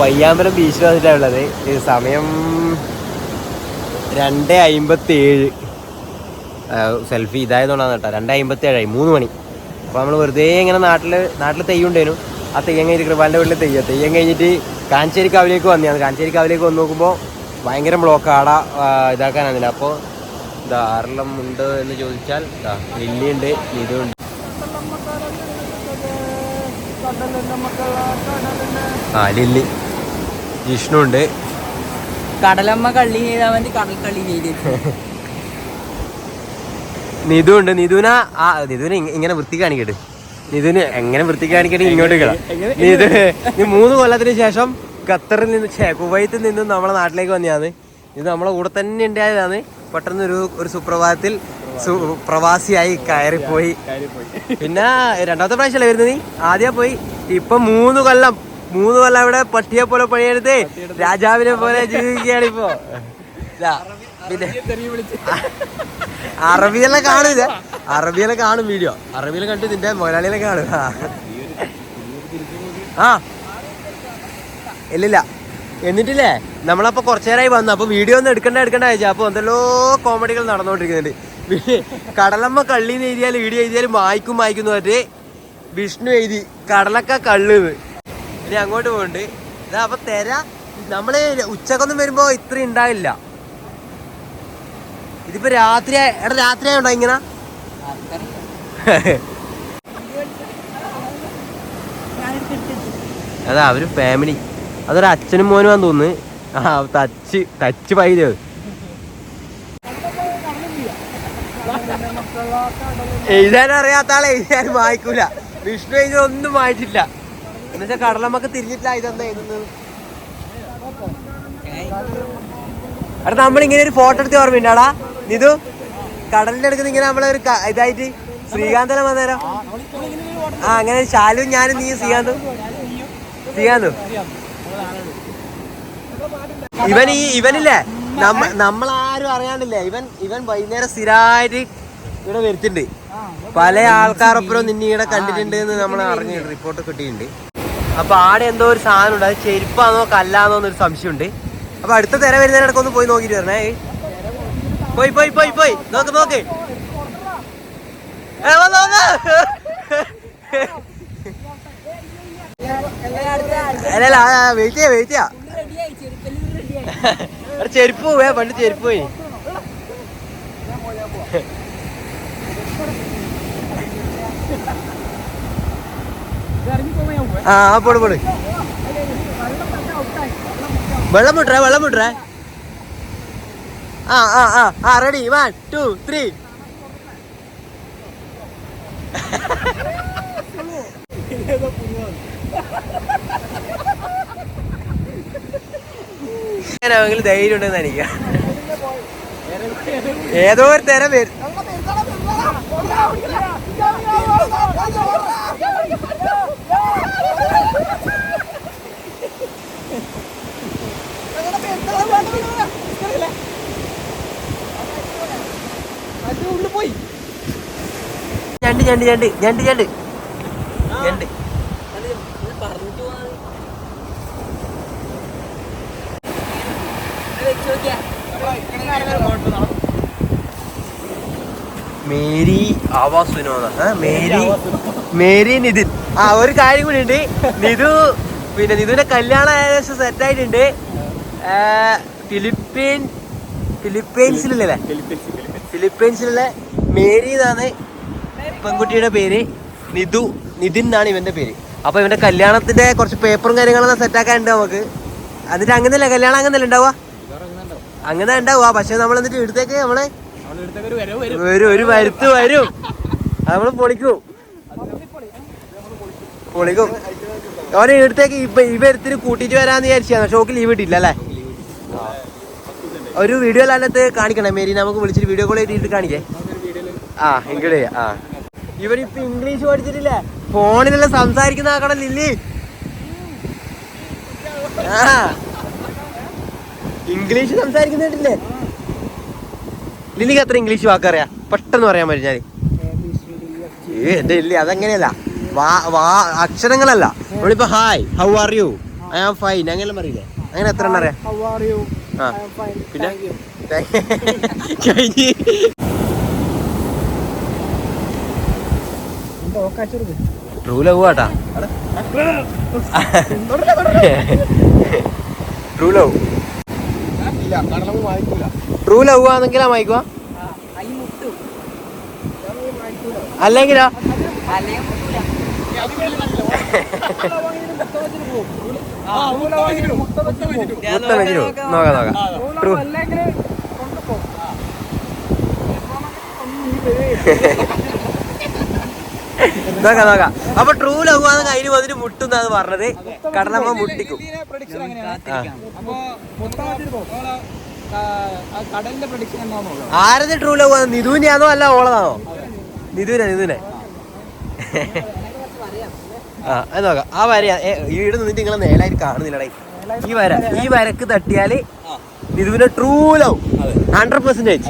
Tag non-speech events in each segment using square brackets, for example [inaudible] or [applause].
പയ്യാമ്പലം ബീച്ചിൽ വന്നിട്ടാണ് ഉള്ളത്. സമയം രണ്ട് അമ്പത്തി ഏഴ് സെൽഫി ഇതായതുകൊണ്ടാണ് കേട്ടോ. രണ്ട് അമ്പത്തി ഏഴായി മൂന്ന് മണി. അപ്പോൾ നമ്മൾ വെറുതെ ഇങ്ങനെ നാട്ടിൽ നാട്ടിൽ തെയ്യുണ്ടേനു ആ തെയ്യം കഴിഞ്ഞിട്ട് കൃപാലിന്റെ വീട്ടിൽ തെയ്യം. തെയ്യം കഴിഞ്ഞിട്ട് കാഞ്ചേരി കാവിലേക്ക് വന്നതാണ്. കാഞ്ചേരി കാവിലേക്ക് വന്ന് നോക്കുമ്പോൾ ഭയങ്കര ബ്ലോക്ക് ആട ഇതാക്കാനാണില്ല അപ്പോൾ ധാരാളം ഉണ്ട് എന്ന് ചോദിച്ചാൽ ദാ ലില്ലിയുണ്ട് ഇതുണ്ട് ആ ലില്ലി. ജിഷ്ണു ഉണ്ട് കടലമ്മ കള്ളി ചെയ്താൽ മതി കടൽ കള്ളി ചെയ്ത്. നിധു ഉണ്ട് നിധുന ആ നിധുന ഇങ്ങനെ വൃത്തി കാണിക്കട്ടെ. നിധുന് എങ്ങനെ വൃത്തി കാണിക്കട്ടെ ഇങ്ങോട്ട് നിധു നീ മൂന്ന് കൊല്ലത്തിന് ശേഷം ഖത്തറിൽ നിന്ന് ഛേ, കുവൈത്തിൽ നിന്നും നമ്മളെ നാട്ടിലേക്ക് വന്നതാണ് ഇത് നമ്മളെ കൂടെ തന്നെ ഉണ്ടായതാണ്. പെട്ടെന്ന് ഒരു ഒരു സുപ്രഭാതത്തിൽ പ്രവാസിയായി കയറിപ്പോയി. പിന്നെ രണ്ടാമത്തെ പ്രാവശ്യമല്ലേ വരുന്നത് നീ? ആദ്യം പോയി. ഇപ്പൊ മൂന്ന് കൊല്ലം. മൂന്ന് കൊല്ലം ഇവിടെ പട്ടിയെ പോലെ പണിയെടുത്ത് രാജാവിനെ പോലെ ജീവിക്കുകയാണ് ഇപ്പോ. പിന്നെ അറബിയെല്ലാം കാണില്ല അറബിയെല്ലാം കാണും വീഡിയോ അറബിയെല്ലാം കണ്ട് നിന്റെ മൊലാളിയെല്ലാം കാണും. ആ. ഇല്ലില്ല. എന്നിട്ടില്ലേ? നമ്മളപ്പോ കുറച്ചു നേരമായി വന്നു. അപ്പൊ വീഡിയോ ഒന്നും എടുക്കണ്ട എടുക്കണ്ട അയച്ചാ അപ്പൊ എന്തെല്ലോ കോമഡികൾ നടന്നുകൊണ്ടിരിക്കുന്നുണ്ട്. വി- കടലമ്മ കള്ളിന്ന് എഴുതിയാൽ വീഡിയോ എഴുതിയാൽ മായ്ക്കും മായ്ക്കും പറഞ്ഞിട്ട് വിഷ്ണു എഴുതി. കടലക്ക കള്ളുന്ന്. ഇനി അങ്ങോട്ട് പോകണ്ട്. ഇതാ അപ്പൊ തെര. നമ്മൾ ഉച്ചക്കൊന്നും വരുമ്പോ ഇത്ര ഉണ്ടാവില്ല. ഇതിപ്പോ രാത്രി എടാ രാത്രി ആയോണ്ടോ ഇങ്ങനെ? അതാ അവർ ഫാമിലി അതൊരു അച്ഛനും മോനും ആന്ന് തോന്നുന്നു. ആ ടച്ച് ടച്ച് പൈര് എഴുതാൻ അറിയാത്ത എഴുതാൻ വായിക്കൂല. വിഷ്ണു എഴുതി ഒന്നും വായിച്ചില്ല എന്നുവെച്ചാൽ കടലമ്മക്ക് തിരിഞ്ഞിട്ടില്ല ഇതെന്താ എഴുതുന്നത്? എടാ നമ്മളിങ്ങനെ ഒരു ഫോട്ടോ എടുത്ത് ഓർമ്മയുണ്ടാടാ നിതു കടലിന്റെ അടുത്ത് ഇങ്ങനെ നമ്മളൊരു ഒരു ഇതായിട്ട് ശ്രീകാന്തനെ വന്നേരം ആ അങ്ങനെ ശാലും ഞാനും നീ ശ്രീകാന്തും. ശ്രീകാന്തും. ഇവൻ ഈ ഇവനില്ലേ? നമ്മളാരും അറിയാണ്ടില്ല ഇവൻ ഇവൻ വൈകുന്നേരം സ്ഥിരമായിട്ട് ഇവിടെ വരുത്തിണ്ട്. പല ആൾക്കാരൊപ്പം നിന്നെ ഇവിടെ കണ്ടിട്ടുണ്ട് എന്ന് നമ്മൾ അറിഞ്ഞു റിപ്പോർട്ട് കിട്ടിയിട്ടുണ്ട് അപ്പൊ ആടെ എന്തോ ഒരു സാധനം ഉണ്ട് അത് ചെരുപ്പാന്നോ കല്ലാന്നോ എന്നൊരു സംശയമുണ്ട്. അപ്പൊ അടുത്ത തിര വരുന്നതിനടക്കം ഒന്ന് പോയി നോക്കിട്ട് വരണേ. പോയി പോയി പോയി പോയി. നോക്ക് നോക്ക്. ഏ, വന്ന്, വന്ന്. അല്ല അല്ല വെയിറ്റ് ചെയ്യാ വെയിറ്റ് ചെയ്യാ. [laughs] എടാ ചെരുപ്പ് പോവേ പണ്ട് ചെരുപ്പ് പോയി. ആ പോട് പോട്. വെള്ളം മുട്ടേ വെള്ളം മുട്ടേ ആ ആ ആ ആ റെഡി വൺ ടു ത്രീ െങ്കിലും ധൈര്യം ഉണ്ടെന്ന് എനിക്ക്. ഏതോ ഒരു തരം പേര് ഞണ്ട് ഞണ്ട് ഞണ്ട് ഞണ്ട് ഞണ്ട് പറഞ്ഞിട്ട് പോവാ മേരി ആവാസ് വിനോദ മേരി. മേരി നിതിൻ ആ ഒരു കാര്യം കൂടി ഉണ്ട്. നിതു പിന്നെ നിതുവിന്റെ കല്യാണം ഏകദേശം സെറ്റ് ആയിട്ടുണ്ട്. ഫിലിപ്പീൻ ഫിലിപ്പീൻസിലല്ലേ? ഫിലിപ്പീൻസിലുള്ള മേരി എന്നാണ് പെൺകുട്ടിയുടെ പേര്. നിതു നിതിൻ എന്നാണ് ഇവന്റെ പേര്. അപ്പൊ ഇവന്റെ കല്യാണത്തിന്റെ കുറച്ച് പേപ്പറും കാര്യങ്ങളൊക്കെ സെറ്റ് ആക്കാനുണ്ട് നമുക്ക്. എന്നിട്ട് അങ്ങനെയല്ലേ കല്യാണം അങ്ങനെയല്ലേ ഉണ്ടാവുക. അങ്ങനെ ഉണ്ടാവുക. പക്ഷെ നമ്മൾ എന്നിട്ട് ഇടത്തേക്ക് നമ്മളെ വരും. ഒരു വരുത്ത് വരും. നമ്മൾ പൊളിക്കും. പൊളിക്കും. അവനെ ഇടത്തേക്ക് ഇപ്പൊ ഈ വരുത്തിന് കൂട്ടിട്ട് വരാന്ന് വിചാരിച്ചാണ് ഷോക്ക് ലീവ് ഇട്ടില്ല അല്ലേ? ഒരു വീഡിയോ അല്ലാത്ത കാണിക്കണം മേരി. നമുക്ക് വിളിച്ചിട്ട് വീഡിയോ കോൾ ചെയ്തിട്ട് കാണിക്കേ. ആ ഇങ്ങോട്ട്. ആ. ഇവരിപ്പൊ ഇംഗ്ലീഷ് പഠിച്ചിട്ടില്ലേ? ഫോണിലെല്ലാം സംസാരിക്കുന്ന ആക്കണം ലില്ലി. ആ. ഇംഗ്ലീഷ് സംസാരിക്കുന്നില്ലേ ലില്ലിക്ക് അത്ര ഇംഗ്ലീഷ് വാക്കറിയാ? പെട്ടെന്ന് പറയാൻ പറ്റും ഞാൻ ഏ എന്റെ ഇല്ല അതങ്ങനെയല്ല. വാ വാ അക്ഷരങ്ങളല്ല. നമ്മളിപ്പോ hi how are you I am fine അങ്ങനെ പറയില്ലേ? അങ്ങനെ എത്ര എണ്ണം അറിയാം? ആ. പിന്നെ? [laughs] കഴിഞ്ഞ്. ട്രൂ ലവ് ആട്ടാ ട്രൂ ലവ് ട്രൂ ലവ് ആണെങ്കിലാ മായിക്കുക അല്ലെങ്കിലോ? മുത്തം വെച്ചിട്ടു നോക്കാം നോക്കാം. ട്രൂ അല്ലെങ്കിൽ [laughs] നോക്കാം നോക്കാം. അപ്പൊ ട്രൂ ലവ് ആണ് അതിന് വന്നിട്ട് മുട്ടുന്നാന്ന് പറഞ്ഞത്. കടലമ്മ മുട്ടിക്കും. ആരത് ട്രൂ ലവ് ആണോ? അല്ല ഓളതാണോ? നിധുവിനെ നിധുവിനെ. ആ അത് നോക്കാം. ആ വര ഈട് നിന്നിട്ട് നിങ്ങളെ നേലായിട്ട് കാണുന്നില്ലടേ. ഈ വര ഈ വരക്ക് തട്ടിയാൽ നിധുവിന്റെ ട്രൂ ലവ് ഹൺഡ്രഡ് പെർസെന്റേജ്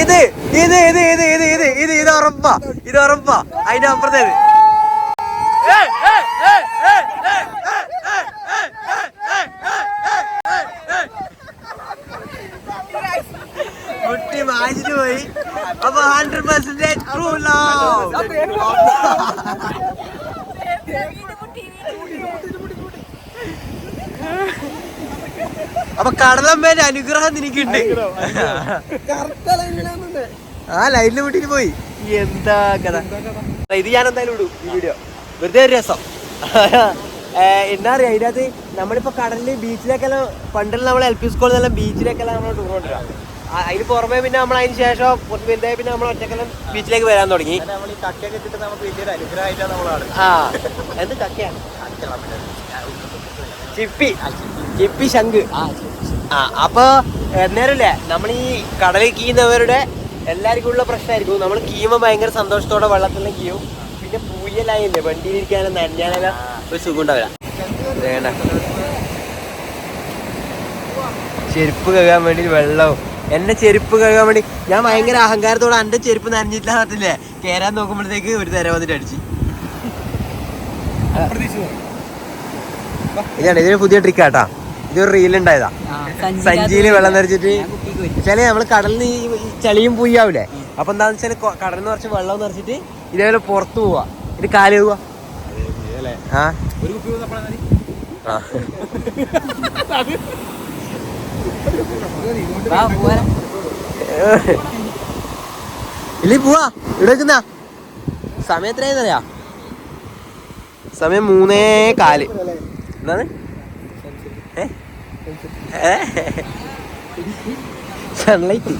ഇത് ഇത് ഇത് ഇത് ഇത് ഇത് ഇത് ഇത് ഉറപ്പാ ഇത് ഉറപ്പാ. അതിന്റെ അപ്പുറത്തേത്. കുട്ടി വായിച്ചിട്ട് പോയി. അപ്പൊ ഹൺഡ്രഡ് പെർസെന്റേജ് ട്രൂ അപ്പൊ കടലമ്മേന്റെ അനുഗ്രഹം നിനക്കുണ്ട്. ആ ലൈനിൽ വിട്ടിട്ട് പോയി. എന്താ കഥ? ഇത് ഞാൻ എന്തായാലും ഇടും ഈ വീഡിയോ വെറുതെ ഒരു രസം. എന്താ പറയാ ഇതിനകത്ത് നമ്മളിപ്പോ കടലിൽ ബീച്ചിലേക്കെല്ലാം പണ്ടുള്ള നമ്മൾ എൽ പി സ്കൂളിൽ നിന്നെല്ലാം ബീച്ചിലേക്കെല്ലാം നമ്മൾ ടൂർ കൊണ്ടുവരാം. അതിന് പുറമെ പിന്നെ നമ്മൾ അതിന് ശേഷം കുറച്ച് വലുതായി പിന്നെ നമ്മൾ ഒറ്റക്കെല്ലാം ബീച്ചിലേക്ക് വരാൻ തുടങ്ങി. നമ്മൾ ഈ കക്കയൊക്കെ കിട്ടുന്ന നമുക്ക് വലിയൊരു അനുഗ്രഹമായിട്ടാണ് നമ്മളാണ് ആ എന്ത് ചക്കയാണ് ചിപ്പി. ചിപ്പി ശംഖ്. ആ അപ്പൊ നേരല്ലേ? നമ്മൾ ഈ കടലിൽ കീയുന്നവരുടെ എല്ലാവർക്കും ഉള്ള പ്രശ്നമായിരിക്കും. നമ്മൾ കീയുമ്പോൾ ഭയങ്കര സന്തോഷത്തോടെ വെള്ളത്തിൽ കീയും. പിന്നെ പൂയലായില്ലേ? വണ്ടിയിലിരിക്കാനും നനഞ്ഞാനെല്ലാം ഒരു സുഖം ഉണ്ടാവില്ല വേണ്ട. ചെരുപ്പ് കഴുകാൻ വേണ്ടി വെള്ളവും. എന്റെ ചെരുപ്പ് കഴുകാൻ വേണ്ടി ഞാൻ ഭയങ്കര അഹങ്കാരത്തോടെ എന്റെ ചെരുപ്പ് നനഞ്ഞിട്ടില്ല പറഞ്ഞില്ലേ? കയറാൻ നോക്കുമ്പോഴത്തേക്ക് ഒരു തരം വന്നിട്ട് അടിച്ചു. ഇതാണ് ഇതിന് പുതിയ ട്രിക്കാട്ടാ ഇതൊരു റീൽ ഉണ്ടായതാ സഞ്ചിയിൽ വെള്ളം നിറച്ചിട്ട് വെച്ചാൽ നമ്മൾ കടലിൽ ഈ ഈ ചളിയും പൂയാവൂലേ അപ്പൊ എന്താന്ന് വെച്ചാൽ കടലിൽ നിന്ന് കുറച്ച് വെള്ളം നിറച്ചിട്ട് ഇതേപോലെ പുറത്ത് പോവാ. ഇത് കാൽ പോവാ ആ. ഒരു കുപ്പി തപ്പണ ആ. ഇല്ലേ പോവാ. ഇവിടെ വെക്കുന്ന സമയം എത്രയാന്നറിയാ സമയം മൂന്നേ കാൽ. എന്താണ്? സൺലൈറ്റ്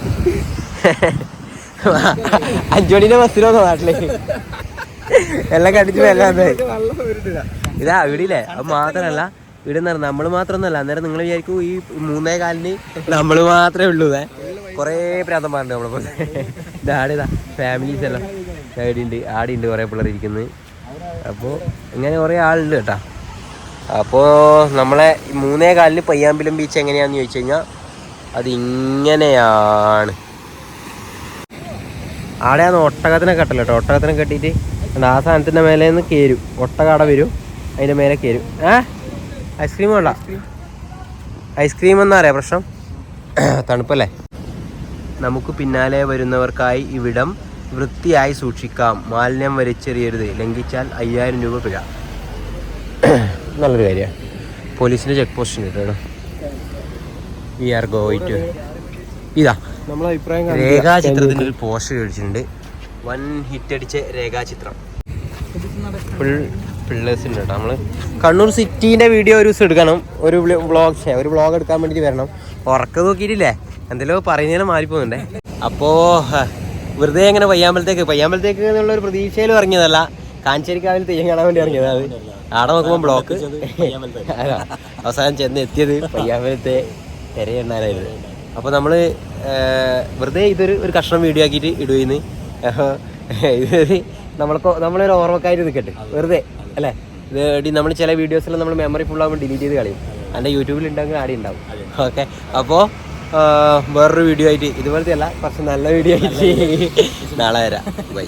അഞ്ചുമണിന്റെ ബസ്സിലോ നാട്ടിലേക്ക് എല്ലാം കണ്ടിട്ട് എല്ലാം ഇതാ ഇവിടില്ലേ? അത് മാത്രല്ല ഇവിടെ നിന്ന് നമ്മൾ മാത്രമൊന്നുമല്ല അന്നേരം നിങ്ങൾ വിചാരിക്കും ഈ മൂന്നേ കാലിന് നമ്മൾ മാത്രമേ ഉള്ളൂ കൊറേ കുറേ പ്രാന്തന്മാരുണ്ട് നമ്മളെ പോലെ. ഇതാടിതാ ഇതാ ഫാമിലീസ് എല്ലാം. ആടിയുണ്ട് ആടിയുണ്ട് കുറേ പിള്ളേർ ഇരിക്കുന്നത് അപ്പോൾ ഇങ്ങനെ കുറേ ആളുണ്ട് കേട്ടാ. അപ്പോൾ നമ്മളെ മൂന്നേ കാലിന് പയ്യാമ്പലം ബീച്ച് എങ്ങനെയാന്ന് ചോദിച്ചു കഴിഞ്ഞാൽ അതിങ്ങനെയാണ്. ആടെയാണ് ഒട്ടകത്തിനെ കെട്ടല്ലോ കേട്ടോ ഒട്ടകത്തിനെ കെട്ടിയിട്ട് ആ സാധനത്തിന്റെ മേലെ നിന്ന് കയറും ഒട്ടകാട വരും. അതിന്റെ മേലെ കയറും ഏ? ഐസ്ക്രീം വേണ്ട. ഐസ്ക്രീം എന്നാ അറിയാം പ്രശ്നം? തണുപ്പല്ലേ? നമുക്ക് പിന്നാലെ വരുന്നവർക്കായി ഇവിടം വൃത്തിയായി സൂക്ഷിക്കാം. മാലിന്യം വലിച്ചെറിയരുത്. ലംഘിച്ചാൽ അയ്യായിരം രൂപ പിഴ. നല്ലൊരു കാര്യമാണ്. പോലീസിന്റെ ചെക്ക് പോസ്റ്റ് ഉണ്ട് കേട്ടോ വി ആർ ഗോയിങ് ടു ഇതാ രേഖാചിത്രത്തിന്റെ ഒരു പോസ്റ്റ് കഴിച്ചിട്ടുണ്ട് വൻ ഹിറ്റ് അടിച്ച രേഖാചിത്രം. ഫുൾ പിള്ളേഴ്സ് ഉണ്ട് കേട്ടോ നമ്മൾ കണ്ണൂർ സിറ്റീന്റെ വീഡിയോ ഒരു ദിവസം എടുക്കണം. ഒരു വ്ളോഗ് ഒരു വ്ളോഗ് എടുക്കാൻ വേണ്ടിയിട്ട് വരണം. ഉറക്കം നോക്കിയിട്ടില്ലേ? എന്തെല്ലോ പറയുന്നതിനെ മാറിപ്പോകുന്നുണ്ടേ. അപ്പോ ഹ, വെറുതെ അങ്ങനെ പയ്യാമ്പലത്തേക്ക് പയ്യാമ്പലത്തേക്ക് എന്നുള്ള ഒരു പ്രതീക്ഷയിൽ ഇറങ്ങിയതല്ല. കാഞ്ചേരിക്കാവിൽ തെയ്യം കാണാൻ വേണ്ടി ഇറങ്ങിയതാണ് ആടെ നോക്കുമ്പോൾ ബ്ലോക്ക് [laughs] അവസാനം ചെന്ന് എത്തിയത് [laughs] പയ്യാമ്പലത്തെ തിരയെണ്ണാനായിരുന്നു അപ്പോൾ നമ്മൾ വെറുതെ ഇതൊരു ഒരു കഷ്ണം വീഡിയോ ആക്കിയിട്ട് ഇടുകയെന്ന് ഇതൊരു നമ്മൾക്ക് നമ്മളൊരു ഓർമ്മക്കാരി നിൽക്കട്ടെ വെറുതെ അല്ലേ? ഇത് നമ്മൾ ചില വീഡിയോസിൽ നമ്മൾ മെമ്മറി ഫുൾ ആകുമ്പോൾ ഡിലീറ്റ് ചെയ്ത് കളയും. എന്റെ യൂട്യൂബിൽ ഉണ്ടെങ്കിൽ ആടി ഉണ്ടാവും ഓക്കെ. അപ്പോൾ വേറൊരു വീഡിയോ ആയിട്ട് ഇതുപോലത്തെ അല്ല കുറച്ച് നല്ല വീഡിയോ ആയിട്ട് [laughs] നാളെ വരാം. ബൈ.